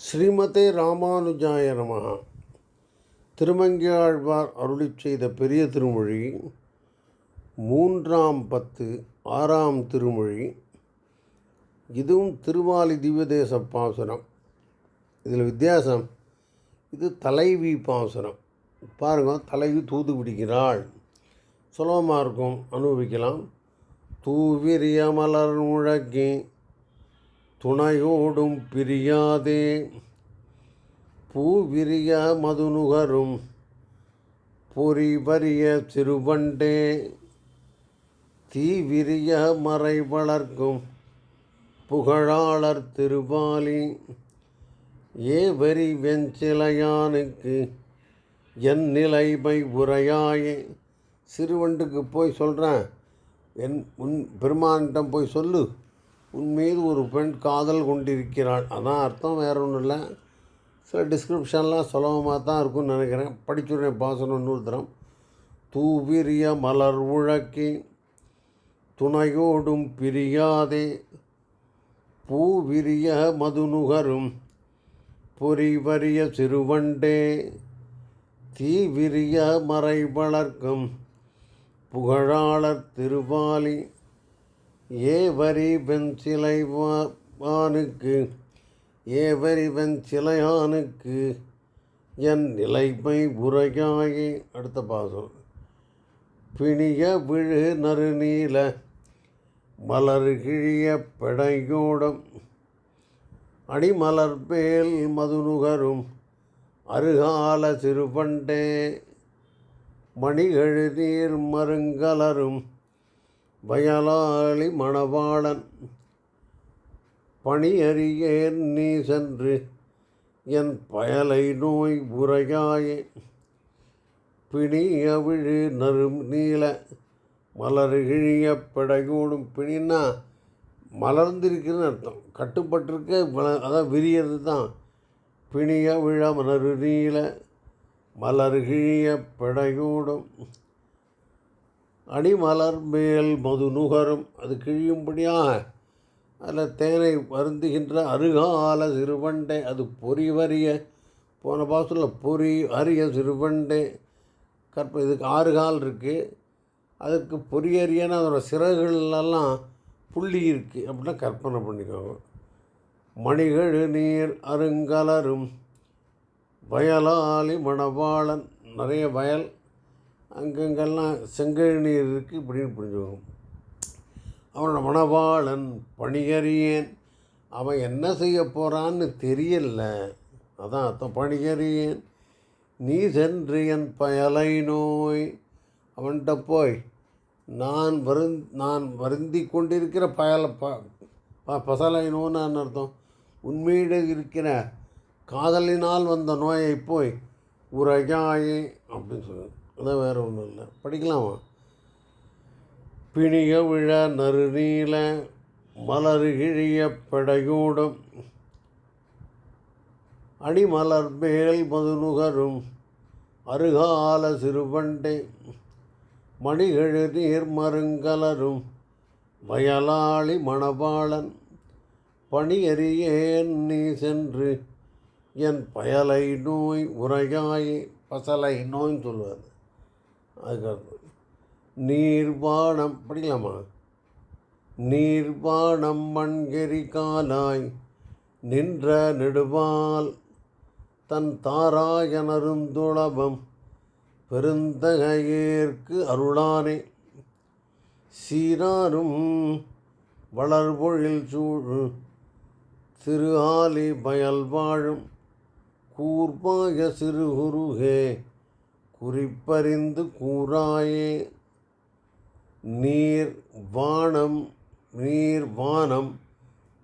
ஸ்ரீமதே ராமானுஜாய நமஹ. திருமங்கியாழ்வார் அருளி செய்த பெரிய திருமொழி மூன்றாம் பத்து ஆறாம் திருமொழி இதுவும் திருவாலி திவ்யதேச பாசுரம். இதில் வித்தியாசம் இது தலைவி பாசுரம். பாருங்கள் தலைவி தூது பிடிக்கிறாள். சுலபமாக இருக்கும் அனுபவிக்கலாம். தூவிரிய மலர் முழக்கி துணையோடும் பிரியாதே. பூவிரிய மதுநுகரும் பொறி வரிய சிறுவண்டே. தீவிரிய மறை வளர்க்கும் புகழாளர் திருவாலி. ஏவரி வெஞ்சிலையானுக்கு என் நிலைமை உரையாயே. சிறுவண்டுக்கு போய் சொல்கிறேன் என் உன் பெருமானிடம் போய் சொல்லு. உன் மீது ஒரு பெண் காதல் கொண்டிருக்கிறாள். அதான் அர்த்தம் வேற ஒன்றும் இல்லை. சில டிஸ்கிரிப்ஷன்லாம் சுலபமாக தான் இருக்கும்னு நினைக்கிறேன். படிச்சுடுறேன் பாசனம் இன்னொரு தரம் தூவிரிய மலர் உழக்கி துணையோடும் பிரியாதே பூவிரிய மதுநுகரும் பொறிவரிய சிறுவண்டே தீவிரிய மறை வளர்க்கும் புகழாளர் திருவாலி ஏவரிவன் சிலைவானுக்கு ஏவரிவன் சிலையானுக்கு என் நிலைமை உரையாயே அடுத்த பாசம். பிணிய விழு நறுநீல மலர்கிழிய பெடையோடம் அடிமலர் பேல் மதுநுகரும் அருகால சிறுபண்டே மணிகழு நீர் மருங்கலரும் வயலாளி மணவாளன் பணியறியேன் நீ சென்று என் பயலை நோய் உரையாயே. பிணி அவிழு நீல மலர் கிழிய படையோடும் பிணின்னா மலர்ந்திருக்குன்னு அர்த்தம். கட்டுப்பட்டிருக்க வள- அதான் விரியது தான். பிணிய விழ மலரு நீல மலர் கிழிய படையோடும் அடிமலர் மேல் மது நுகரும் அது கிழியும்படியாக அதில் தேனை வருந்துகின்ற அருகால சிறுவண்டை அது பொறி வரிய போன பாசத்தில் பொறி அரிய சிறுவண்டை. கற்ப இதுக்கு ஆறு கால் இருக்குது அதுக்கு பொரியரியன்னு அதோடய சிறகுகளெல்லாம் புள்ளி இருக்குது அப்படின்னா கற்பனை பண்ணிக்கோங்க. மணிகழு நீர் அருங்கலரும் வயலாளி மணவாளன் நிறைய வயல் அங்கங்கெல்லாம் செங்கழு நீர் இருக்குது இப்படின்னு புரிஞ்சுக்கணும். அவனோட மணவாளன் பணியறியேன் அவன் என்ன செய்ய போகிறான்னு தெரியல. அதான் அர்த்தம். பணியறியேன் நீ சென்று என் பயலை நோய். அவன்கிட்ட போய் நான் வருந் நான் வருந்தி கொண்டிருக்கிற பயல ப ப- பசலை நோன்னு அர்த்தம்? உண்மையிட இருக்கிற காதலினால் வந்த நோயை போய் உரையாயே அப்படின்னு சொல்லுவேன் அதான் வேறு ஒன்றும் இல்லை. படிக்கலாமா? பிணிய விழ நறுநீல மலர் கிழிய படையூடும் அடிமலர் மேல் மதுநுகரும் அருகால சிறுபண்டை மணிகழு நீர் மருங்கலரும் வயலாளி மணபாளன் பணியறியேன் நீ சென்று? என் பயலை நோய் உரையாயே. பசலை நோய்ன்னு சொல்லுவார். அதுக்கடுத்து நீர்வாணம் படிக்கலாமா? நீர்வாணம் மண்கெரி காலாய் நின்ற நெடுவால் தன் தாராயனருந்துளபம் பெருந்தகையேற்கு அருளானே. சீராரும் வளர்பொழில் சூழ் திரு ஆலி பயல் வாழும் கூர்பாய சிறுகுருகே குறிப்பறிந்து கூறாயே நீர் வானம் நீர் வானம்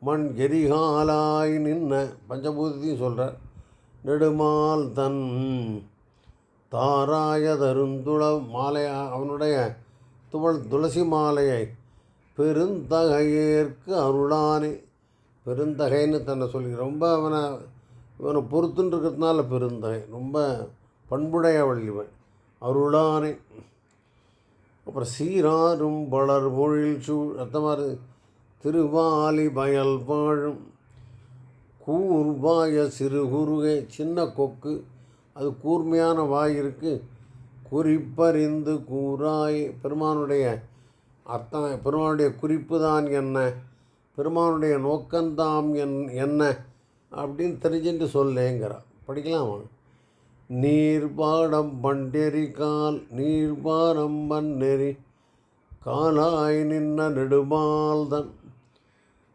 மண் எரிகாலாய் நின்ன பஞ்சபூதத்தையும் சொல்கிறார் நெடுமால் தன் தாராய தருந்துள மாலையா அவனுடைய துவள் துளசி மாலையை பெருந்தகையேற்கு அருளானே. பெருந்தகைன்னு தன்னை சொல்லி ரொம்ப அவனை இவனை பொறுத்துன்னு இருக்கிறதுனால பெருந்தகை ரொம்ப பண்புடையவள் இவன் அருளானே. அப்புறம் சீராரும் வளர் பொழில் சூழ் அத்த மாதிரி திருவாலி பயல் பாழும் கூர்வாய சிறு குறுகே சின்ன கொக்கு அது கூர்மையான வாயிருக்கு குறிப்பறிந்து கூறாய். பெருமானுடைய அர்த்தம் பெருமானுடைய குறிப்பு தான் என்ன பெருமானுடைய நோக்கந்தாம் என் என்ன அப்படின்னு தெரிஞ்சுட்டு சொல்லேங்கிறான். படிக்கலாமா? நீர்பாடம் பண்டெறி கால் நீர்பாரம் பன்னெறி காலாய் நின்ன நெடுமால்தன்.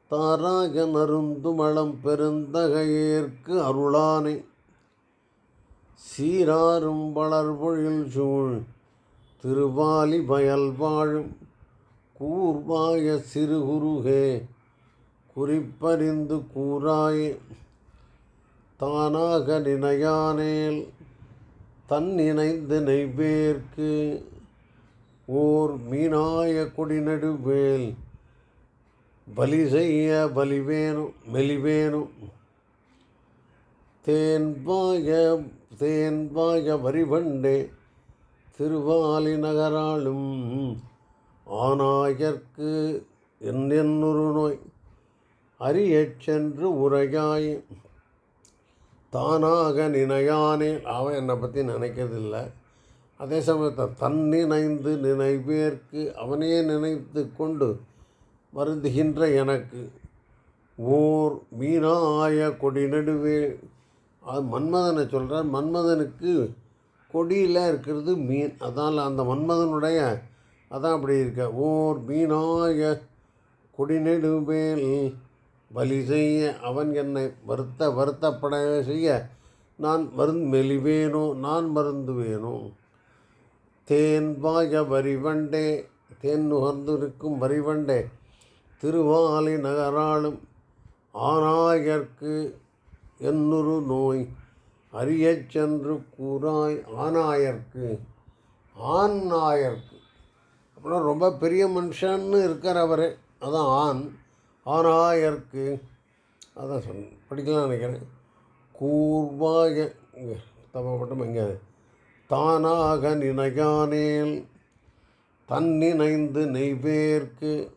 தாராக நருந்துமளம் பெருந்தகையேற்கு அருளானை. சீராரும் வளர்பொழில் சூழ் திருவாலி பயல் வாழும். கூர்வாய சிறுகுருகே குறிப்பறிந்து கூறாயே தானாக நினையானேல் தன் இணைந்து நெய்வேற்கு ஓர் மீனாய கொடிநடுவேல் பலி செய்ய பலிவேணும் மெலிவேணும் தேன்பாய தேன்பாய வரிவண்டே திருவாலி நகராளும் ஆனாயற்கு என்னென்னொரு நோய்? அறியச் சென்று உரையாய் தானாக நினையானே. அவன் என்னை பற்றி நினைக்கிறதில்ல. அதே சமயத்தை தன் நினைந்து நினைவேற்கு அவனே நினைத்து கொண்டு வருந்துகின்ற எனக்கு ஓர் மீனாய கொடி நடுவே. அது மன்மதனை சொல்கிறார் மன்மதனுக்கு கொடியில் இருக்கிறது மீன். அதனால் அந்த மன்மதனுடைய அதான் அப்படி இருக்க. ஓர் மீனாய கொடி வலி செய்ய அவன் என்னை வருத்த வருத்தப்பட செய்ய. நான் மருந்து மெலிவேனோ? நான் மருந்துவேனோ தேன்பாய வரிவண்டே தேன் நுகர்ந்திருக்கும் வரிவண்டே திருவாலி நகராளும் ஆனாயர்க்கு என்னொரு நோய்? அறியச் சென்று கூறாய் ஆனாயர்க்கு ஆண் நாயர்க்கு அப்புறம் ரொம்ப பெரிய மனுஷன்னு இருக்கிறவரே. அதான் ஆண். ஆனாயர்க்கு அதான் சொன்ன படிக்கலாம் நினைக்கிறேன். கூர்வாய இங்கே இங்கே. தானாக நினையானேல் தன்னிணைந்து நெய்வேர்க்கு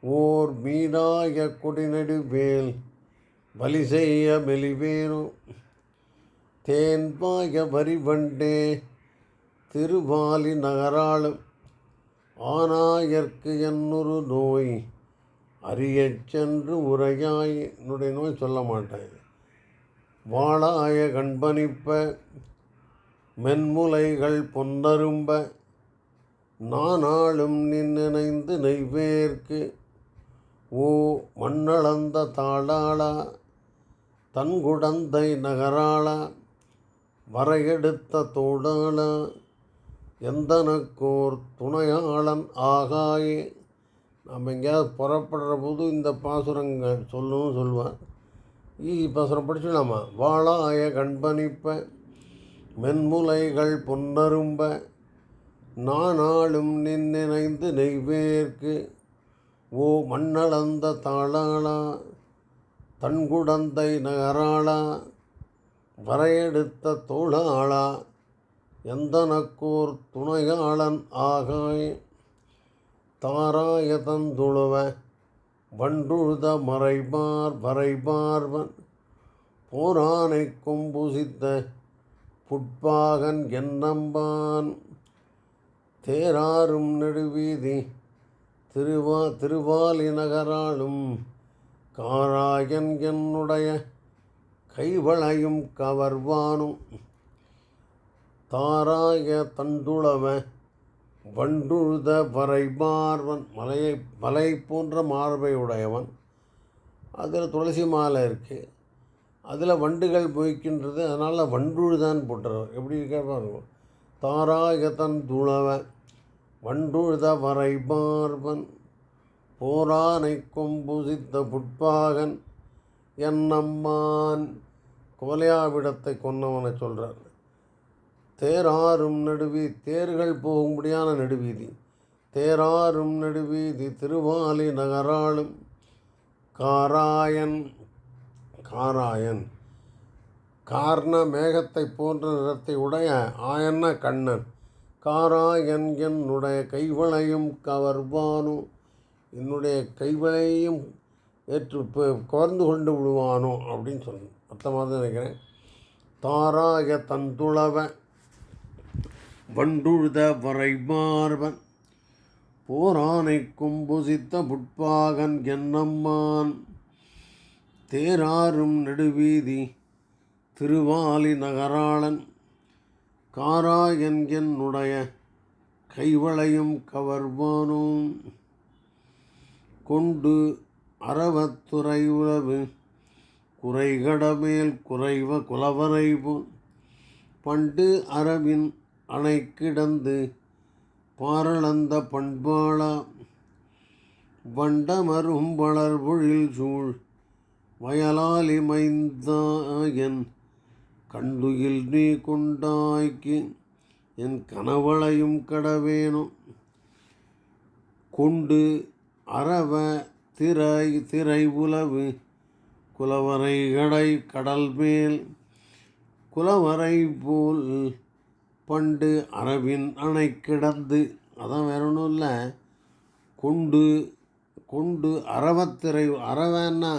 ஓர் மீனாய கொடிநெடுவேல் வலி செய்ய மெலிவேனும் தேன்பாய வரிவண்டே திருவாலி நகராளும் ஆனாயர்க்கு என்னொரு நோய். அரியச் சென்று உரையாய் என்னுடைய நோய் சொல்ல மாட்டேன். வாழாய கண்பணிப்ப மென்முலைகள் பொன்னரும்ப நானாளும் நின்னிணைந்து நெய்வேர்க்கு ஓ மண்ணளந்த தாளாளா தன்குடந்தை நகராளா வரையெடுத்த தோடாளா எந்தனக்கோர் துணையாளன் ஆகாயே. நம்ம எங்கேயாவது புறப்படுற போது இந்த பாசுரங்கள் சொல்லவும் சொல்லுவேன். ஈ பாசுரம் படிச்சுடலாமா வாழாய கண்பணிப்ப மென்முலைகள் பொன்னரும்ப நானாளும் நின்னிணைந்து நெய்வேர்க்கு ஓ மண்ணளந்த தாளாளா தன்குடந்தை நகராளா வரையெடுத்த தோளாளா எந்தனக்கோர் துணையாளன் ஆகாய் தாராய தந்துழுவ வண்டுழுத மறைபார் வரைபார்வன் போரானை கொம்புசித்த புட்பாகன் என்னம்பான். தேராரும் நெடுவீதி திருவா திருவாலி நகராளும் காராயன் என்னுடைய கைவளையும் கவர்வானும். தாராய தண்டுளவ வண்டுழுத வரை மார்பன் மலையை மலை போன்ற மார்பை உடையவன் அதில் துளசி மாலை இருக்குது அதில் வண்டுகள் பொய்க்கின்றது அதனால் வண்டுழுதான் போட்டுறவர் எப்படி இருக்கா தாராயகத்தன் துணவன் துளவ வண்டுழுத வரைபார்வன் போரானை கொம்புசித்த புட்பாகன் என்னம்மான் கோலையாவிடத்தை கொன்னவனை சொல்கிறார் தேராறும் நடுவி தேர்கள் போகும்படியான நடுவீதி. தேராறும் நடுவீதி திருவாலி நகராளும் காராயன் காராயன். கார்ண மேகத்தை போன்ற நிறத்தை உடைய ஆயன்ன கண்ணன். காராயன் என்னுடைய கைவளையும் கவர்வானோ என்னுடைய கைவளையும் ஏற்று கவர்ந்து கொண்டு விடுவானோ அப்படின்னு சொல்லணும் அர்த்தமாக தான் நினைக்கிறேன். தாராய தந்துளவ வண்டுழுத வரைமார்வன் போரானை கும்புசித்த புட்பாகன் என்னம்மான்? தேராறும் நெடுவீதி திருவாலி நகராளன். காராயன் என்னுடைய கைவளையும் கவர்வானும். கொண்டு அறவத்துறை உறவு குறைகடமேல் குறைவ குலவரை போல் பண்டு அரவின் அணை கிடந்து பாரளந்த பண்பாளா வண்டமரும் வளர்பொழில் சூழ் வயலாலிமைந்தாயன் கண்டுயில் நீ கொண்டாய்க்கு என் கனவளையும் கடவேனோ கொண்டு அரவ திரை திரை உலவு குலவரை கடை கடல் மேல் குலவரை போல் பண்டு அரவின் அணை கிடந்து அதான் வேற ஒன்றும் இல்லை. கொண்டு கொண்டு அரவத்திரை அரவன்னா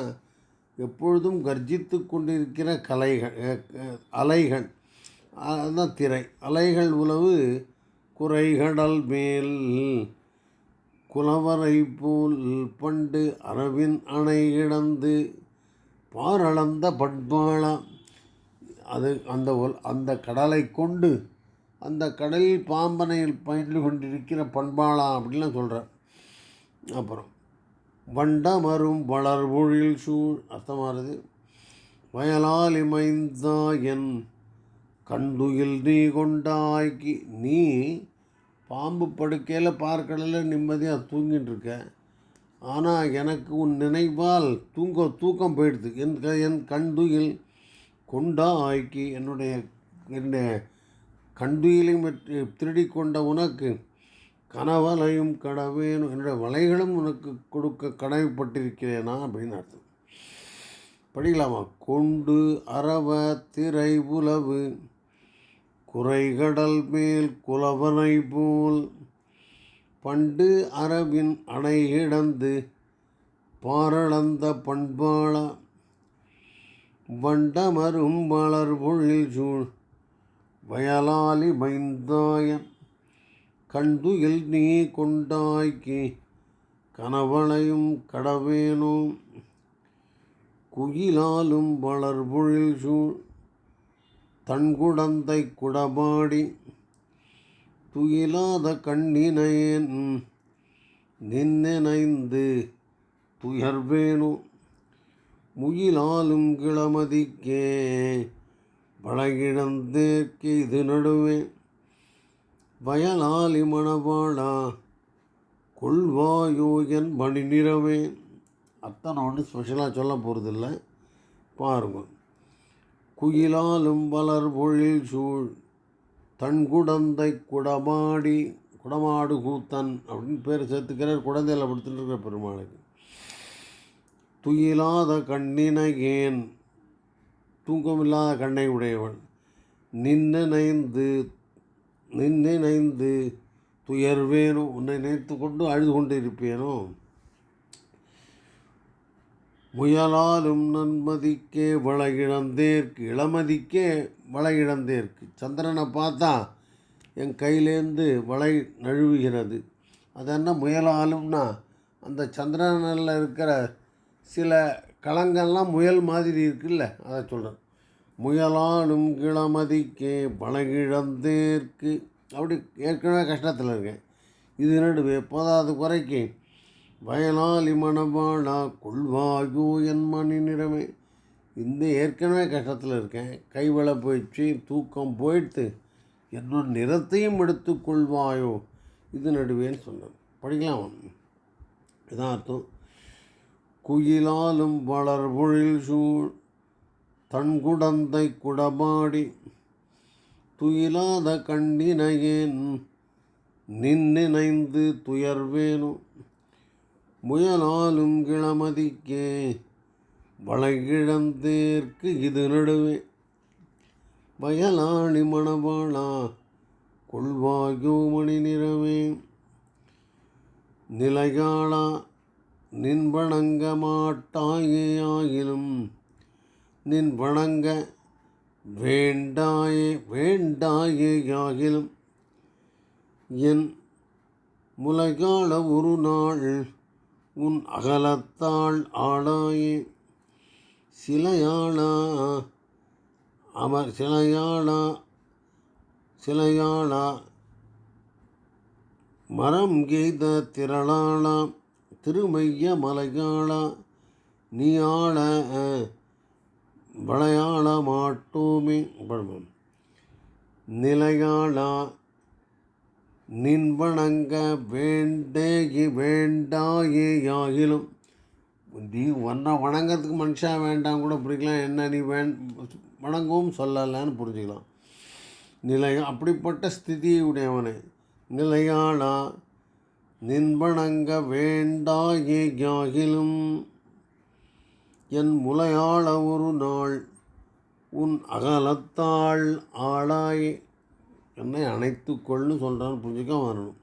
எப்பொழுதும் கர்ஜித்து கொண்டிருக்கிற கலைகள் அலைகள். அதுதான் திரை. அலைகள் உளவு குறைகடல் மேல். குலவரை போல் பண்டு அரவின் அணை கிடந்து பாரளந்த பண்பாளம். அது அந்த ஒல் அந்த கடலை கொண்டு அந்த கடலில் பாம்பனையில் பயின்று கொண்டிருக்கிற பண்பாளா அப்படின்லாம் சொல்கிறார் அப்புறம் வண்டமரும் வளர்பொழில் சூழ் அர்த்தமானது. வயலால் இமைந்தா என் கண்டுயில் நீ கொண்டாய்க்கு நீ பாம்பு படுக்கையில் பார்க்கடலில் நிம்மதியாக தூங்கிட்டு இருக்க ஆனால் எனக்கு உன் நினைவால் தூங்க தூக்கம் போயிடுது. என் க- என் கண்டுயில் கொண்டாய்க்கு என்னுடைய என்னுடைய கண்டுயிலையும் திருடி கொண்ட உனக்கு கனவலையும் கடவேன் என்னுடைய வலைகளும் உனக்கு கொடுக்க கடமைப்பட்டிருக்கிறேனா அப்படின்னு அர்த்தம். படிக்கலாமா? கொண்டு அரவ திரை உலவு குறைகடல் மேல் குலவனை போல். பண்டு அரவின் அணைகிடந்து பாரளந்த பண்பாளா வண்டமரும் வளர் பொழில் சூழ் வயலாலி மைந்தாய கண்துயில் நீ கொண்டாய்க்கு கனவளையும் கடவேனும் குயிலாலும் வளர்பொழில் சூழ் தன்குடந்தை குடபாடி துயிலாத கண்ணினையன் நின்னைந்து துயர்வேனும் முயிலாலும் கிளமதிக்கே. வளகிழந்தேற்கு இது நடுவே. வயலாலி மணவாளா கொள்வாயோ என் மணி நிறவே. அத்தனை ஒன்று ஸ்பெஷலாக சொல்ல போகிறதில்ல பாருங்க. குயிலாலும் வளர் பொழில் சூழ் தன்குடந்தை குடமாடி குடமாடு கூத்தன் அப்படின்னு பேர் சேர்த்துக்கிறார். குழந்தையில் படுத்துட்டு இருக்கிற பெருமாளுக்கு. துயிலாத கண்ணினையேன் தூக்கமில்லாத கண்ணை உடையவன் நின்னைந்து நின்னைந்து துயர்வேனோ உன்னை நினைத்து கொண்டு அழுது கொண்டு இருப்பேனோ முயலாலும் நன்மதிக்கே வளகிழந்தேற்கு இளமதிக்கே வளகிழந்தேற்கு. சந்திரனை பார்த்தா என் கையிலேருந்து வளை நழுவுகிறது. அது என்ன முயலாலும்னா அந்த சந்திரனில் இருக்கிற சில களங்கள்லாம் முயல் மாதிரி இருக்குல்ல அதை சொல்கிறேன் முயலாலும் கிளமதிக்கே பழகிழந்தேற்கு அப்படி ஏற்கனவே கஷ்டத்தில் இருக்கேன். இது நடுவே போதாது குறைக்கு வயலாளி இமணவாளா கொள்வாயோ என் மணி நிறமே. இந்த ஏற்கனவே கஷ்டத்தில் இருக்கேன். கைவளை போயிடுச்சு தூக்கம் போயிடுத்து. என்னோட நிறத்தையும் எடுத்துக்கொள்வாயோ இது நடுவேன்னு சொன்னேன். படிக்கலாம். இதான் அர்த்தம் குயிலாலும் வளர் பொழில் சூழ் தன்குடந்தை குடமாடி துயிலாத கண்டினையேன் நின்னிணைந்து துயர்வேனும் முயலாலும் கிளமதிக்கே வளைகிழந்தேற்கு இது நடுவே. வயலாணி மணவாளா கொள்வாயோ மணி நிறவே. நிலையாளா நின் வணங்க மாட்டாயே ஆயினும் நின் வணங்க வேண்டாயே வேண்டாயேயாகிலும் என் முலைகால ஒரு நாள் உன் அகலத்தாள் ஆளாயே. சிலையாளா அமர் சிலையாளா சிலையாளா மரம் கெய்த திரளாளாம் திருமைய மலையாளா நீ ஆள வளையாள மாட்டோமே. நிலையாளா நின் வணங்க வேண்டேகி வேண்டாயே யாகிலும் நீ ஒன்றை வணங்கிறதுக்கு மனுஷா வேண்டாம் கூட பிடிக்கலாம் என்ன நீ வேண் வணங்கவும் சொல்லலைன்னு புரிஞ்சுக்கலாம். நிலைய அப்படிப்பட்ட ஸ்திதியுடையவனே. நிலையாளா நின்பணங்க வேண்டாயே யாகிலும் என் முலையாள ஒரு நாள் உன் அகலத்தாள் ஆளாய். என்னை அணைத்துக்கொள்னு சொல்கிறான்னு புரிஞ்சுக்க வரணும்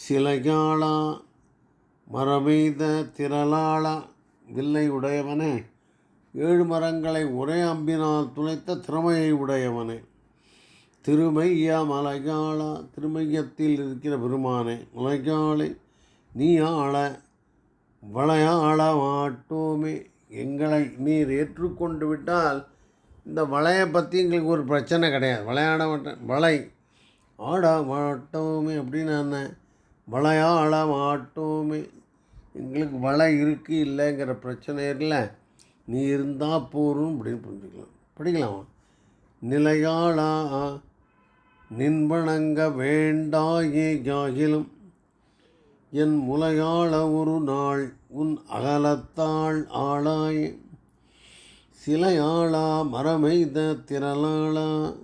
சிலையாளா மரமெய்த திரளாளா வில்லை உடையவனே. ஏழு மரங்களை ஒரே அம்பினால் துளைத்த திறமையை உடையவனே. திருமையா மலைகாளா திருமையத்தில் இருக்கிற பெருமானே மலையாளை நீ ஆள வளையாள மாட்டோமே. எங்களை நீர் ஏற்றுக்கொண்டு விட்டால் இந்த வளையை பற்றி எங்களுக்கு ஒரு பிரச்சனை கிடையாது. விளையாட மாட்டேன் வளை. ஆட மாட்டோமே அப்படின்னு என்ன? விளையாட மாட்டோமே. எங்களுக்கு வலை இருக்குது இல்லைங்கிற பிரச்சனை இல்லை. நீ இருந்தால் போரும் அப்படின்னு புரிஞ்சுக்கலாம். படிக்கலாமா? நிலையாளா நின்பணங்க வேண்டாயே யாகிலும் என் முலையாள ஒரு நாள் உன் அகலத்தாள் ஆளாய். சிலையாளா மரமெய்த திரளாளா.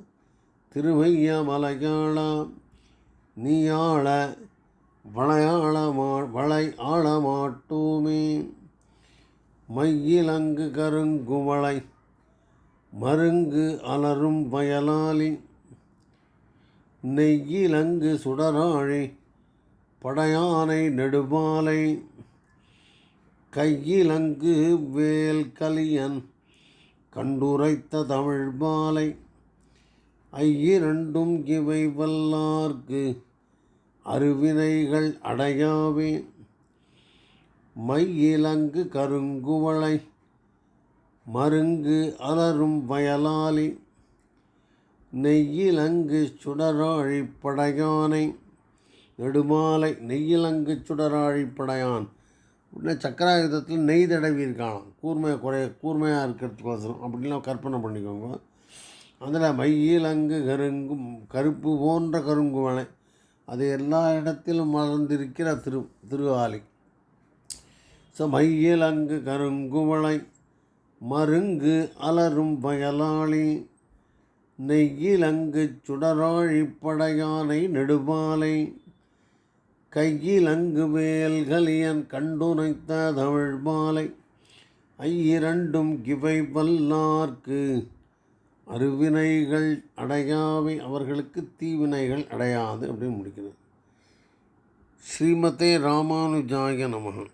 திருமைய மலையாளா நீயாள வளையாளமா வளை ஆளமாட்டோமே மையிலங்கு கருங்குவளை மருங்கு அலரும் வயலாலி நெய்யிலங்கு சுடராழி படையானை நெடுமாலை கையிலங்கு வேல் கலியன் கண்டுரைத்த தமிழ் மாலை ஐயிரண்டும் இவை வல்லார்க்கு அருவினைகள் அடையாவே. மையிலங்கு கருங்குவளை மருங்கு அலரும் வயலாளி நெய்யிலங்கு சுடராழி படையானை. நெடுமாலை நெய்யிலங்கு சுடராழி படையான். உடனே சக்கராயுதத்தில் நெய் தடவி இருக்கானாம். கூர்மையை குறைய கூர்மையாக இருக்கிறதுக்கோசரம். அப்படின்லாம் கற்பனை பண்ணிக்கோங்க. அதில் மையிலங்கு கருங்கும் கருப்பு போன்ற கருங்குவளை அது எல்லா இடத்திலும் மலர்ந்திருக்கிற திரு திருவாலை ஸோ மையிலங்கு கருங்குவளை மருங்கு அலரும் வயலாளி. நெய்யிலங்கு சுடராழிப்படையானை நெடுமாலை கையிலங்கு வேல்கலியன் கண்டுரைத்த தமிழ் மாலை ஐயிரண்டும் கிவை வல்லார்க்கு அருவினைகள் அடையாவை அவர்களுக்கு தீவினைகள் அடையாது அப்படின்னு முடிக்கிறது. ஸ்ரீமதே ராமானுஜாய நமகன்